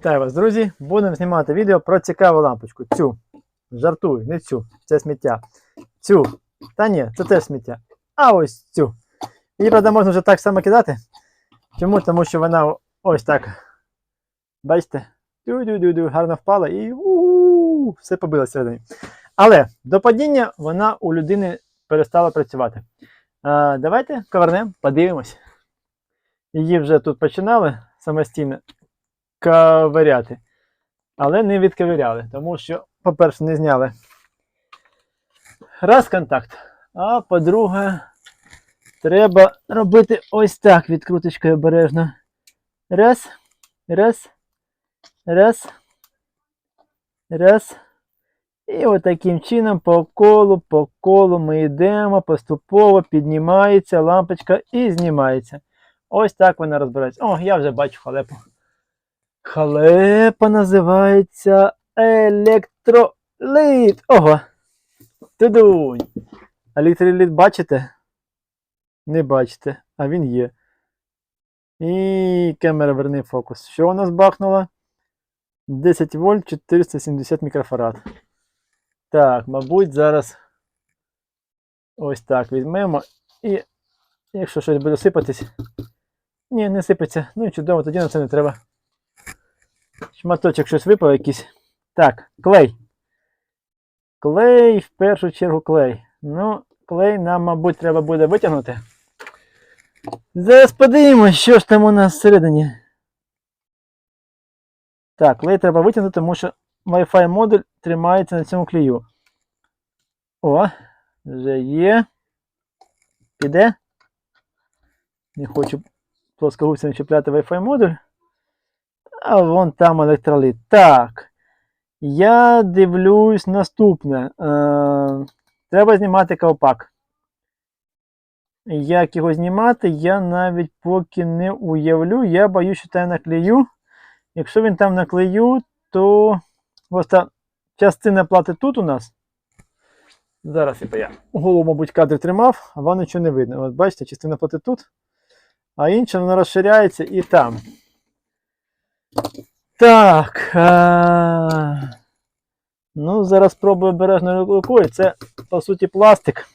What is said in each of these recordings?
Вітаю вас, друзі! Будемо знімати відео про цікаву лампочку. Цю. Жартую, не цю, це сміття. Цю. Та ні, це теж сміття. А ось цю. Її, правда, можна вже так само кидати. Чому? Тому що вона ось так. Бачите? Дю-дю-дю-дю, гарно впала і у все побило всередині. Але до падіння вона у людини перестала працювати. А, давайте повернемо, подивимось. Її вже тут починали самостійно ковиряти. Але не відковиряли, тому що, по-перше, не зняли раз контакт. А по-друге, треба робити ось так відкруточкою обережно. Раз, раз, раз, раз. І от таким чином по колу, по колу ми йдемо, поступово піднімається лампочка і знімається. Ось так вона розбирається. О, я вже бачу халепу. Халепа називається електролит. Ого! Тудунь! Електролит бачите? Не бачите, а він є. І камера верни фокус. Що у нас бахнуло? 10 вольт 470 мікрофарад. Так, мабуть, зараз ось так візьмемо. І якщо щось буде сипатись. Ні, не сипеться. Ну і чудово, тоді на це не треба. Шматочок щось випав якийсь. Так, клей. Клей, в першу чергу клей. Ну, клей нам, мабуть, треба буде витягнути. Зараз подивимось, що ж там у нас всередині. Так, клей треба витягнути, тому що Wi-Fi модуль тримається на цьому клею. О, вже є. Піде. Не хочу плоскогубцем чіпляти Wi-Fi модуль. А вон там електролит. Так. Я дивлюсь наступне. Е, треба знімати ковпак. Як його знімати, я навіть поки не уявлю. Я боюсь, що там наклею. Якщо він там наклею, то просто частина плати тут у нас. Зараз я голову, мабуть, кадр тримав, а вам нічого не видно. От бачите, частина плати тут, а інша вона розширяється і там. Так. А... Ну, зараз спробую обережно рукою. Це, по суті, пластик.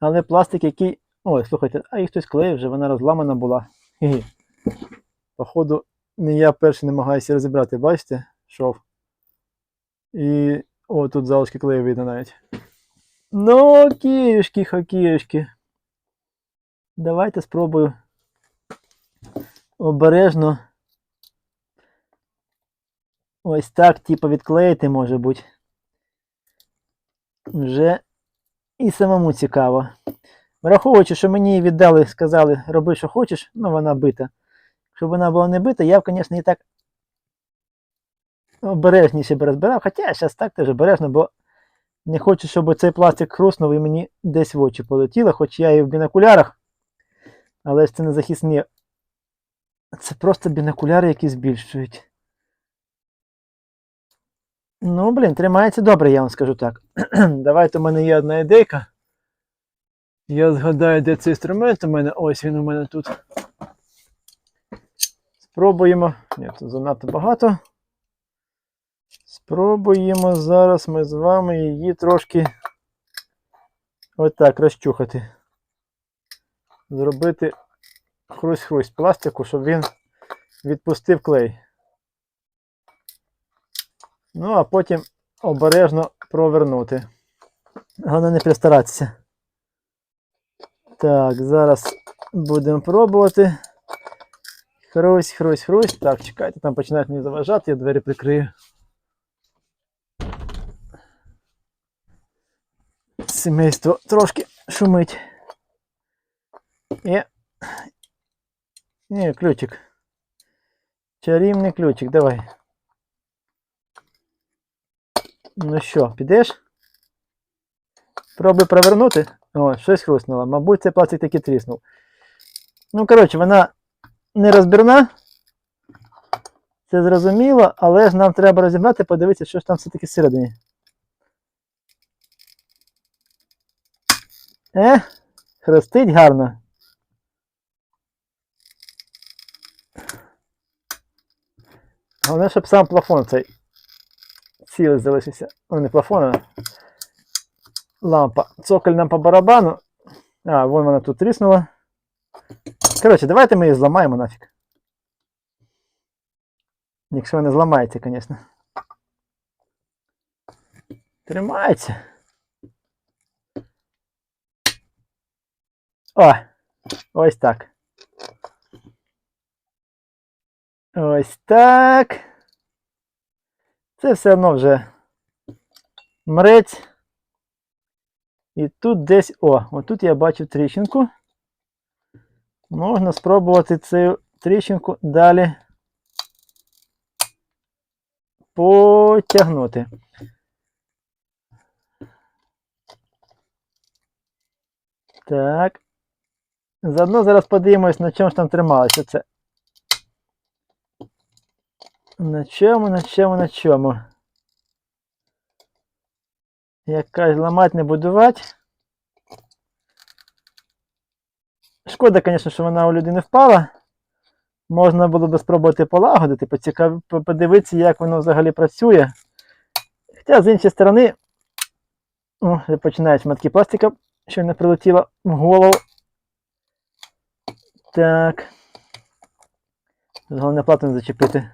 Але пластик, який. Ой, слухайте, а їх хтось клеїв вже, вона розламана була. Хі-хі. Походу, не я перший намагаюся розібрати, бачите? Шов. І. О, тут залишки клею видно навіть. Ну, кішки, хокішки. Давайте спробую обережно. Ось так, типу, відклеїти може бути. Вже і самому цікаво. Враховуючи, що мені віддали, сказали, роби, що хочеш, ну вона бита. Щоб вона була не бита, я б, звісно, і так обережніше б розбирав. Хоча зараз так теж обережно, бо не хочу, щоб цей пластик хруснув і мені десь в очі полетіло, хоч я і в бінокулярах. Але ж це не захисні. Це просто бінокуляри, які збільшують. Ну, блін, тримається добре, я вам скажу так. Давайте у мене є одна ідейка. Я згадаю, де цей інструмент у мене. Ось він у мене тут. Спробуємо. Ні, тут занадто багато. Спробуємо зараз ми з вами її трошки отак розчухати. Зробити хрусь-хрусь пластику, щоб він відпустив клей. Ну, а потім обережно провернути. Головне не пристаратися. Так, зараз будемо пробувати. Хрусь, хрусь, хрусь. Так, чекайте, там починають мені заважати, я двері прикрию. Сімейство трошки шумить. І... Ні, ключик. Чарівний ключик, давай. Ну що, підеш? Пробуй провернути. О, щось хрустнуло. Мабуть, це пластик таки тріснув. Ну, коротше, вона не розбірна. Це зрозуміло, але ж нам треба розібрати, подивитися, що ж там все-таки всередині. Е, хрустить гарно. Головне, щоб сам плафон цей цілий залишився. Ну, не плафон, а лампа. Цоколь нам по барабану. А, вон вона тут тріснула. Коротше, давайте ми її зламаємо нафіг. Якщо вона зламається, звісно. Тримається. О! Ось так. Ось так. Це все одно вже мрець. І тут десь. О, отут я бачу тріщинку. Можна спробувати цю тріщинку далі потягнути. Так. Заодно зараз подивимось, на чому ж там трималося це. На чому, на чому, на чому? Якась ламати не будувати. Шкода, звісно, що вона у людини впала. Можна було би спробувати полагодити, поцікав... подивитися, як воно взагалі працює. Хоча, з іншої сторони, о, починають шматки пластика, що не прилетіло в голову. Так. Головне плату не зачепити.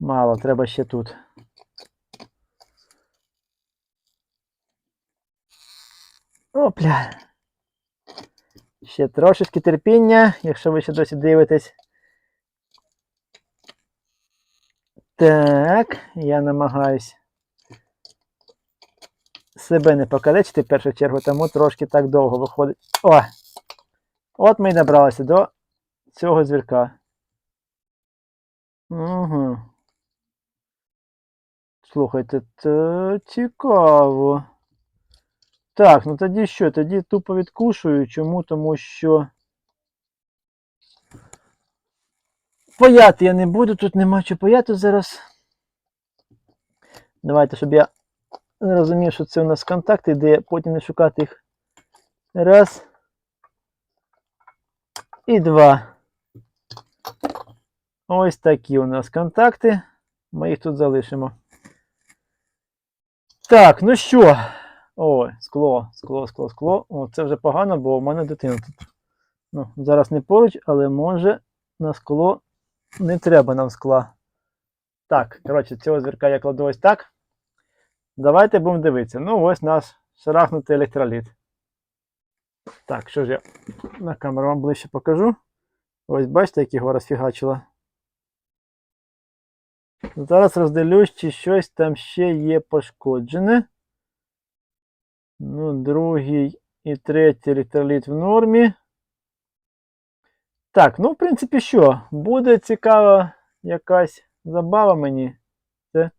Мало, треба ще тут. Опля. Ще трошечки терпіння, якщо ви ще досі дивитесь. Так, я намагаюсь себе не покалечити в першу чергу, тому трошки так довго виходить. О! От ми й добралися до цього звірка. Угу. Слухайте, це цікаво. Так, ну тоді що? Тоді тупо відкушую. Чому? Тому що. Паяти я не буду, тут нема що паяти зараз. Давайте, щоб я розумів, що це у нас контакти, де потім не шукати їх. Раз. І два. Ось такі у нас контакти. Ми їх тут залишимо. Так, ну що? Ой, скло, скло, скло, скло. О, це вже погано, бо в мене дитина тут. Ну, зараз не поруч, але може на скло не треба нам скла. Так, коротше, цього звірка я кладу ось так. Давайте будемо дивитися. Ну, ось наш шарахнутий електроліт. Так, що ж я на камеру вам ближче покажу. Ось бачите, як його розфігачило. Зараз роздивлюсь, чи щось там ще є пошкоджене. Ну, другий і третій електроліт в нормі. Так, ну, в принципі, що? Буде цікава якась забава мені. Це,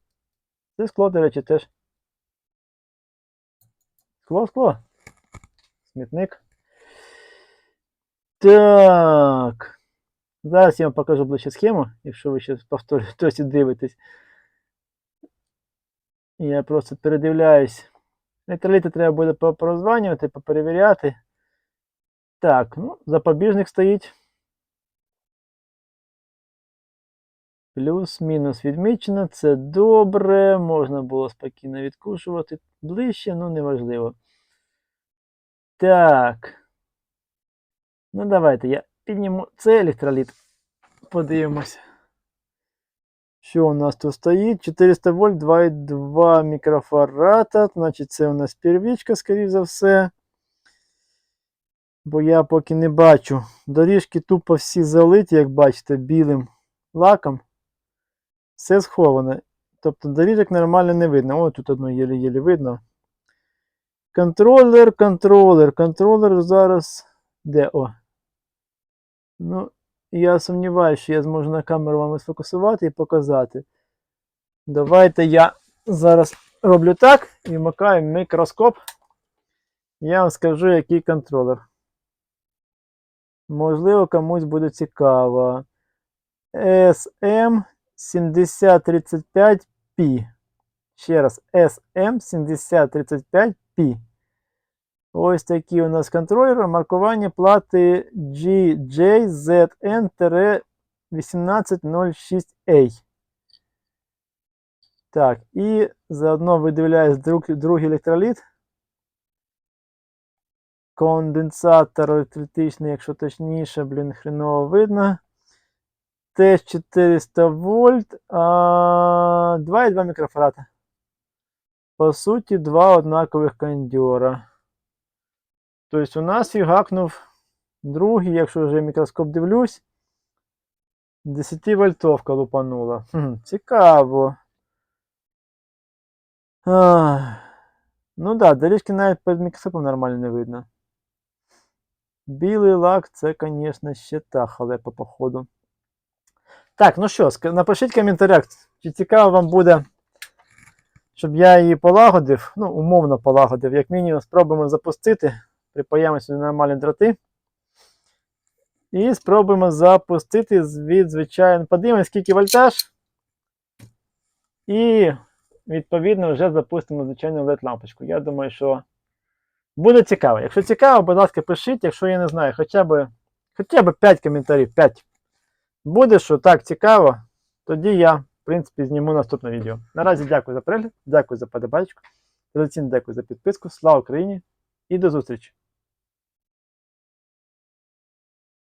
це скло, до речі, теж. Скло, скло. Смітник. Так. Зараз я вам покажу ближче схему, якщо ви ще повторюю, досі дивитесь. Я просто передивляюсь. Електроліти треба буде попрозванювати, поперевіряти. Так, ну, запобіжник стоїть. Плюс-мінус відмічено. Це добре. Можна було спокійно відкушувати ближче, ну неважливо. Так. Ну, давайте я підніму цей електроліт. Подивимось. Що у нас тут стоїть? 400 вольт, 2,2 мікрофарата. Значить, це у нас первічка, скоріш за все. Бо я поки не бачу. Доріжки тупо всі залиті, як бачите, білим лаком. Все сховане. Тобто доріжок нормально не видно. О, тут одно єлі-єлі видно. Контролер, контролер, контролер зараз. Де? О. Ну, я сумніваюся, що я зможу на камеру вам сфокусувати і показати. Давайте я зараз роблю так і вмикаю мікроскоп. Я вам скажу, який контролер. Можливо, комусь буде цікаво. SM7035P. Ще раз, SM7035P. Ось такий у нас контролер. Маркування плати GJZN-P. 1806A. Так, і заодно видивляюсь друг, другий електроліт. Конденсатор електричний, якщо точніше, блін, хреново видно. Теж 400 вольт, а 2,2 мікрофарада. По суті, два однакових кондьора. Тобто у нас фігакнув другий, якщо вже мікроскоп дивлюсь. 10 вольтовка лупанула. Хм, цікаво. Ах. Ну да, доріжки навіть під мікроскопом нормально не видно. Білий лак це, звісно, ще та халепа, походу. Так, ну що, напишіть в коментарях, чи цікаво вам буде, щоб я її полагодив, ну, умовно полагодив, як мінімум спробуємо запустити, припаяємо сюди нормальні дроти. І спробуємо запустити від звичайно. Подивимось, скільки вольтаж. І відповідно вже запустимо звичайну LED-лампочку. Я думаю, що буде цікаво. Якщо цікаво, будь ласка, пишіть, якщо я не знаю, хоча б, хоча б 5 коментарів, 5. Буде, що так цікаво, тоді я, в принципі, зніму наступне відео. Наразі дякую за перегляд, дякую за подобачку. Традиційно дякую за підписку. Слава Україні і до зустрічі!